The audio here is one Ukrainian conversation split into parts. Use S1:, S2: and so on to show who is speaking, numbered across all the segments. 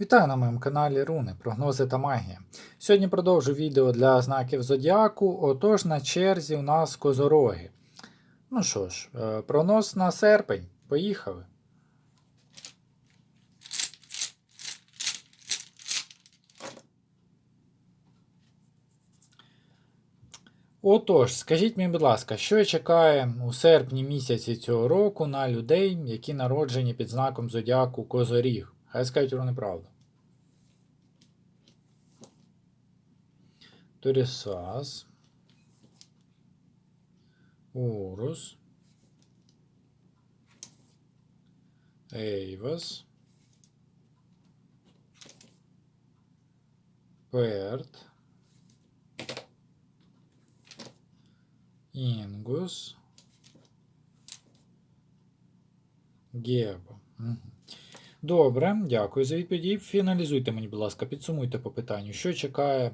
S1: Вітаю на моєму каналі Руни, прогнози та магія. Сьогодні продовжу відео для знаків Зодіаку, отож на черзі у нас козороги. Ну що ж, е, прогноз на серпень. Поїхали. Отож, скажіть мені, будь ласка, що чекає у серпні місяці цього року на людей, які народжені під знаком Зодіаку Козоріг? Хай скажуть вони правду. Торісас. Урус. Ейвас. Перт. Інгус. Гебо. Мгм. Добре, дякую за відповіді. Фіналізуйте мені, будь ласка, підсумуйте по питанню, що чекає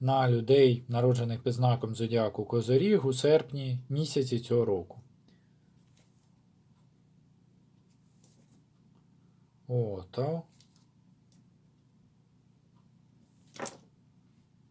S1: на людей, народжених під знаком Зодіаку Козоріг у серпні місяці цього року. Отав.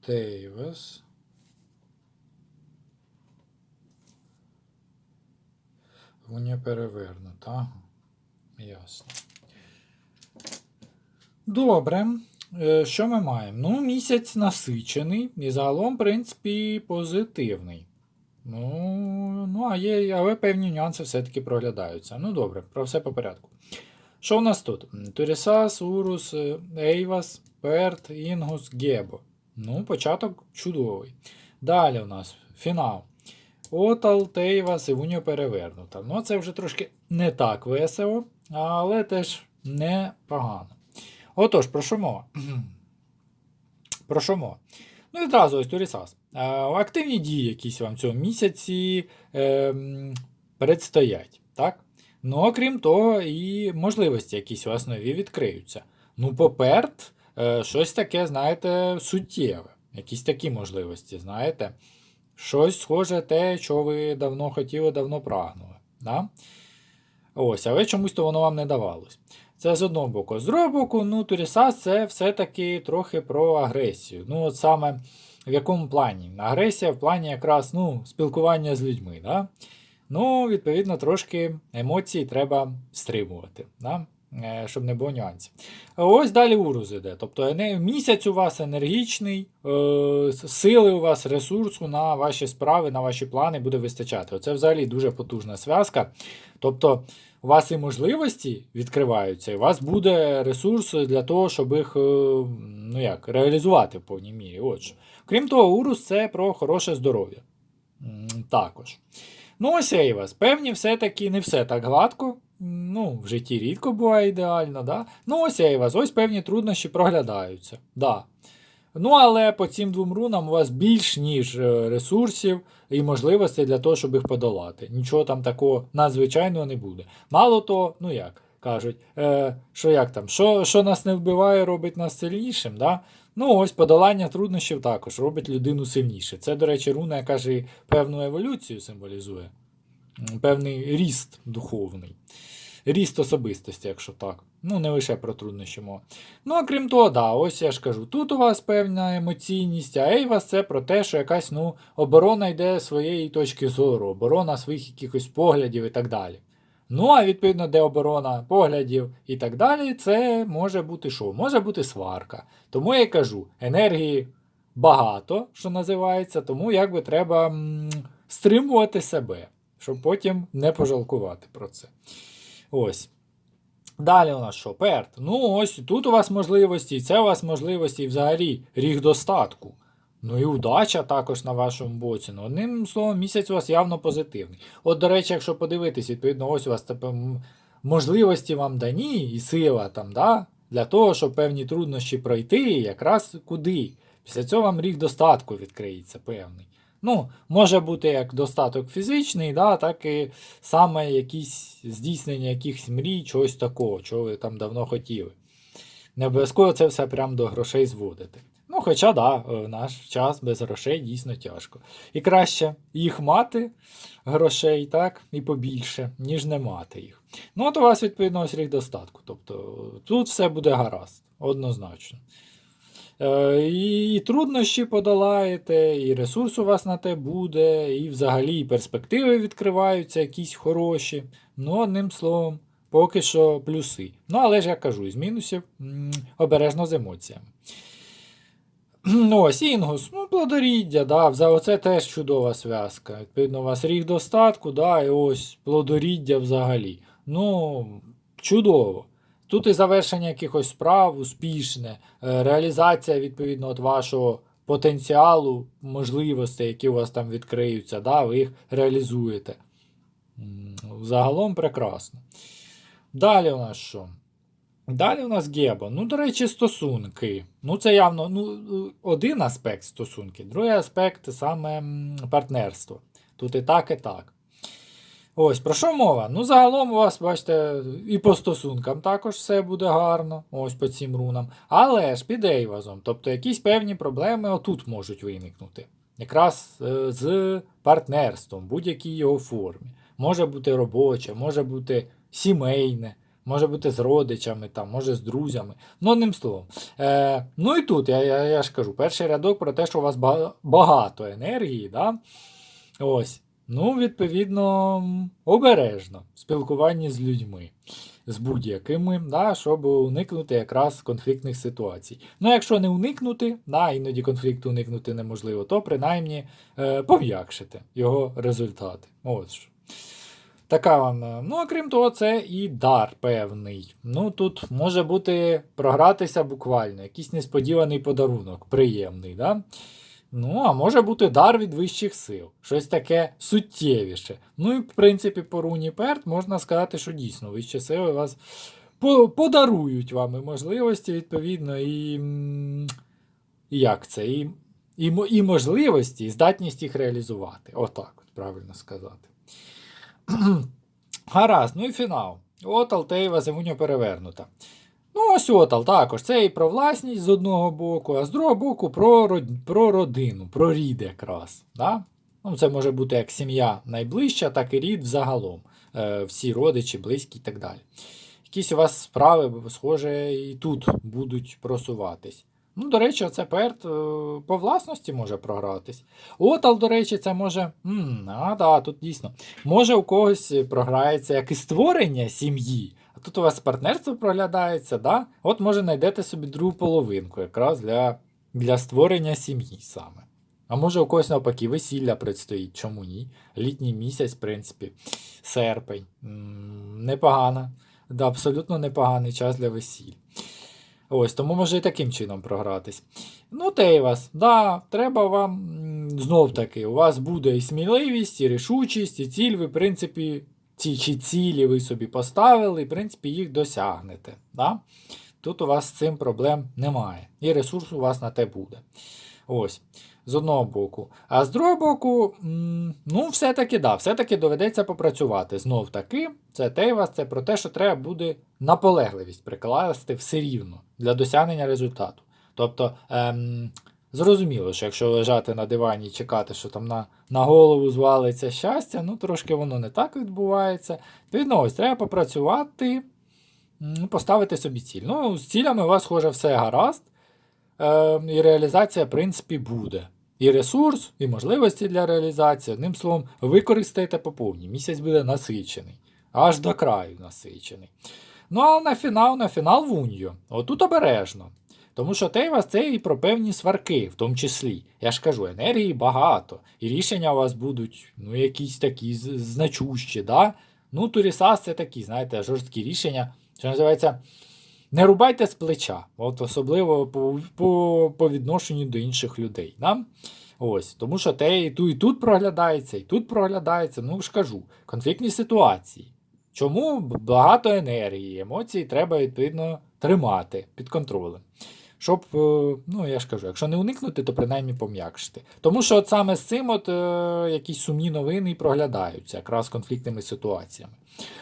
S1: Тейвес. Воня перевернута. Ясно. Добре. Е, Що ми маємо? Ну, місяць насичений і загалом, в принципі, позитивний. Ну, ну а є, але певні нюанси все-таки проглядаються. Ну, добре, про все по порядку. Що у нас тут? Турісас, Урус, е, Ейвас, Перт, Інгус, Гебо. Ну, початок чудовий. Далі у нас фінал. Отал, Тейвас і Вуньо перевернута. Ну, це вже трошки не так весело, але теж непогано. Отож, про що мова? Про що мова? Ну, і одразу ось Турісас. Е, Активні дії якісь вам цього місяці е, предстоять. Так? Ну, окрім того, і можливості якісь у вас нові відкриються. Ну, поперт, е, щось таке, знаєте, суттєве. Якісь такі можливості, знаєте. Щось схоже те, що ви давно хотіли, давно прагнули. Да? Ось, але чомусь то воно вам не давалось. Це з одного боку. З другого боку, ну, Турісас це все-таки трохи про агресію. Ну, от саме в якому плані? Агресія в плані якраз ну, спілкування з людьми. Да? Ну, відповідно, трошки емоції треба стримувати, да? Е, щоб не було нюансів. Ось далі урус іде. Тобто місяць у вас енергічний, е, сили у вас, ресурсу на ваші справи, на ваші плани буде вистачати. Оце взагалі дуже потужна зв'язка. Тобто у вас і можливості відкриваються, і у вас буде ресурс для того, щоб їх е, ну як, реалізувати в повній мірі. От що. Крім того, урус це про хороше здоров'я. Також. Ну, ось Ейвас. Певні, все-таки не все так гладко. Ну, в житті рідко буває ідеально, да? Ну, ось Ейвас, ось певні труднощі проглядаються. Да. Ну, але по цим двом рунам у вас більш ніж е, ресурсів і можливостей для того, щоб їх подолати. Нічого там такого надзвичайного не буде. Мало того, ну як кажуть, е, що як там, що, що нас не вбиває, робить нас сильнішим. Да? Ну, ось подолання труднощів також робить людину сильніше. Це, до речі, руна, яка ж певну еволюцію символізує, певний ріст духовний. Ріст особистості, якщо так. Ну, не лише про труднощі мова. Ну, а крім того, да, ось я ж кажу, тут у вас певна емоційність, а Ейвас це про те, що якась ну, оборона йде своєї точки зору, оборона своїх якихось поглядів і так далі. Ну, а відповідно, де оборона поглядів і так далі, це може бути що? Може бути сварка. Тому я й кажу, енергії багато, що називається, тому якби треба стримувати себе, щоб потім не пожалкувати про це. Ось. Далі у нас що? Перт. Ну, ось тут у вас можливості, це у вас можливості, взагалі ріг достатку. Ну і удача також на вашому боці. Ну, одним словом, місяць у вас явно позитивний. От, до речі, якщо подивитись, відповідно, ось у вас тепер можливості вам дані і сила там, да, для того, щоб певні труднощі пройти, якраз куди. Після цього вам ріг достатку відкриється певний. Ну, може бути як достаток фізичний, да, так і саме якісь здійснення якихось мрій, чогось такого, чого ви там давно хотіли. Не обов'язково це все прям до грошей зводити. Ну, хоча, да, в наш час без грошей дійсно тяжко. І краще їх мати, грошей, так, і побільше, ніж не мати їх. Ну, от у вас, відповідно, ось рік достатку. Тобто тут все буде гаразд. однозначно. Е, і, труднощі подолаєте, і ресурс у вас на те буде, і взагалі і перспективи відкриваються якісь хороші. Ну, одним словом, поки що плюси. Ну, але ж я кажу, із мінусів обережно з емоціями. Ну, ось інгус, ну, плодоріддя, да, за оце теж чудова зв'язка. Відповідно, у вас ріг достатку, да, і ось плодоріддя взагалі. Ну, чудово. Тут і завершення якихось справ успішне, е, реалізація відповідно от вашого потенціалу, можливостей, які у вас там відкриються, да, ви їх реалізуєте. Загалом прекрасно. Далі у нас що? Далі у нас Гебо. Ну, до речі, стосунки. Ну, це явно ну, один аспект стосунки, другий аспект саме партнерство. Тут і так, і так. Ось, про що мова? Ну, загалом у вас, бачите, і по стосункам також все буде гарно, ось по цим рунам. Але ж під Ейвазом, тобто якісь певні проблеми отут можуть виникнути. Якраз е, з партнерством, будь-якій його формі. Може бути робоче, може бути сімейне, може бути з родичами, там, може з друзями. Ну, одним словом. Е, ну і тут я, я, я ж кажу, перший рядок про те, що у вас багато енергії. Да? Ось. Ну, відповідно, обережно в спілкуванні з людьми, з будь-якими, да, щоб уникнути якраз конфліктних ситуацій. Ну, якщо не уникнути, да, іноді конфлікту уникнути неможливо, то принаймні е, пом'якшити його результати. Ось. що. Така е, Ну, окрім того, це і дар певний. Ну, тут може бути програтися буквально, якийсь несподіваний подарунок, приємний. Да? Ну, а може бути дар від вищих сил, щось таке суттєвіше. Ну і в принципі, по руні Перт можна сказати, що дійсно вищі сили вас подарують вам і можливості, відповідно, і. і як це? І, і, і можливості, і здатність їх реалізувати. Отак, от правильно сказати. Гаразд, ну і фінал. От Алтеєва Зимуня перевернута. Ну, ось Отал також. Це і про власність з одного боку, а з другого боку про, род- про родину, про рід якраз. Да? Ну, це може бути як сім'я найближча, так і рід взагалом. Е, всі родичі, близькі і так далі. Якісь у вас справи, схоже, і тут будуть просуватись. Ну, до речі, це перт е, по власності може програтись. Отал, до речі, це може. М, а, да, тут дійсно. Може у когось програється як і створення сім'ї, а тут у вас партнерство проглядається, да? От може знайдете собі другу половинку, якраз для, для створення сім'ї саме. А може у когось навпаки весілля предстоїть, чому ні? Літній місяць, в принципі, серпень. М, Непогано. Да, абсолютно непоганий час для весіль. Ось, тому може і таким чином програтись. Ну, те й вас, да, треба вам знов таки, у вас буде і сміливість, і рішучість, і ціль, ви, в принципі, ці чи цілі ви собі поставили, і, в принципі, їх досягнете. Да? Тут у вас з цим проблем немає. І ресурс у вас на те буде. Ось. З одного боку. А з другого боку, ну, все-таки да, все-таки доведеться попрацювати. Знов таки, це те вас, це про те, що треба буде наполегливість прикласти все рівно для досягнення результату. Тобто, ем, зрозуміло, що якщо лежати на дивані і чекати, що там на, на голову звалиться щастя, ну трошки воно не так відбувається. Відповідно, ось треба попрацювати, поставити собі ціль. Ну, з цілями у вас, схоже, все гаразд. Е, і реалізація, в принципі, буде. І ресурс, і можливості для реалізації. Одним словом, використайте по повній. Місяць буде насичений. Аж до краю насичений. Ну, а на фінал, на фінал в Отут обережно. Тому що Тейвас це і про певні сварки, в тому числі. Я ж кажу, енергії багато. І рішення у вас будуть ну, якісь такі значущі. Да? Ну, Турісас це такі, знаєте, жорсткі рішення, що називається. Не рубайте з плеча, от особливо по, по, по відношенню до інших людей. Да? Ось, тому що те і тут, і тут проглядається, і тут проглядається. Ну ж кажу, конфліктні ситуації. Чому багато енергії, емоцій треба відповідно тримати під контролем. Щоб, е, ну я ж кажу, якщо не уникнути, то принаймні пом'якшити. Тому що от саме з цим от, е, якісь сумні новини і проглядаються, якраз конфліктними ситуаціями.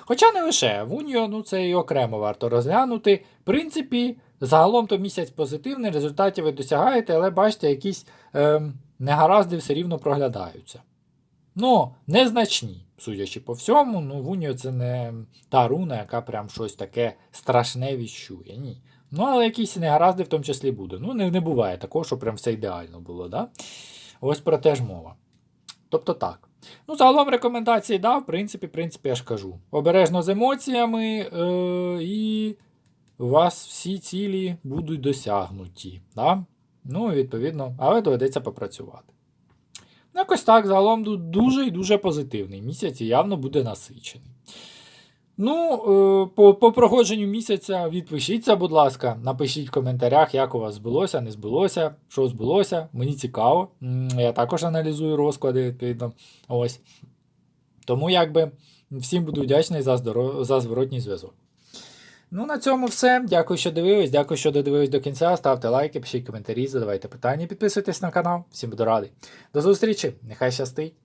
S1: Хоча не лише в Уніо, ну це і окремо варто розглянути. В принципі, загалом то місяць позитивний, результатів ви досягаєте, але бачите, якісь ем, негаразди все рівно проглядаються. Ну, незначні, судячи по всьому, ну в Уніо це не та руна, яка прям щось таке страшне віщує. Ні. Ну, але якісь негаразди в тому числі буде. Ну, не, не буває такого, що прям все ідеально було, да? Ось про те ж мова. Тобто так. Ну, загалом рекомендації дав, в принципі, в принципі, я ж кажу. Обережно з емоціями, е- і у вас всі цілі будуть досягнуті. Да? Ну, відповідно, але доведеться попрацювати. Ну, Якось так, загалом дуже і дуже позитивний місяць і явно буде насичений. Ну, е, по, по проходженню місяця відпишіться, будь ласка, напишіть в коментарях, як у вас збулося, не збулося, що збулося. Мені цікаво. Я також аналізую розклади, відповідно. Ось. Тому якби всім буду вдячний за, здоро... за зворотній зв'язок. Ну, на цьому все. Дякую, що дивились. Дякую, що додивились до кінця. Ставте лайки, пишіть коментарі, задавайте питання, підписуйтесь на канал. Всім буду радий. До зустрічі! Нехай щастить!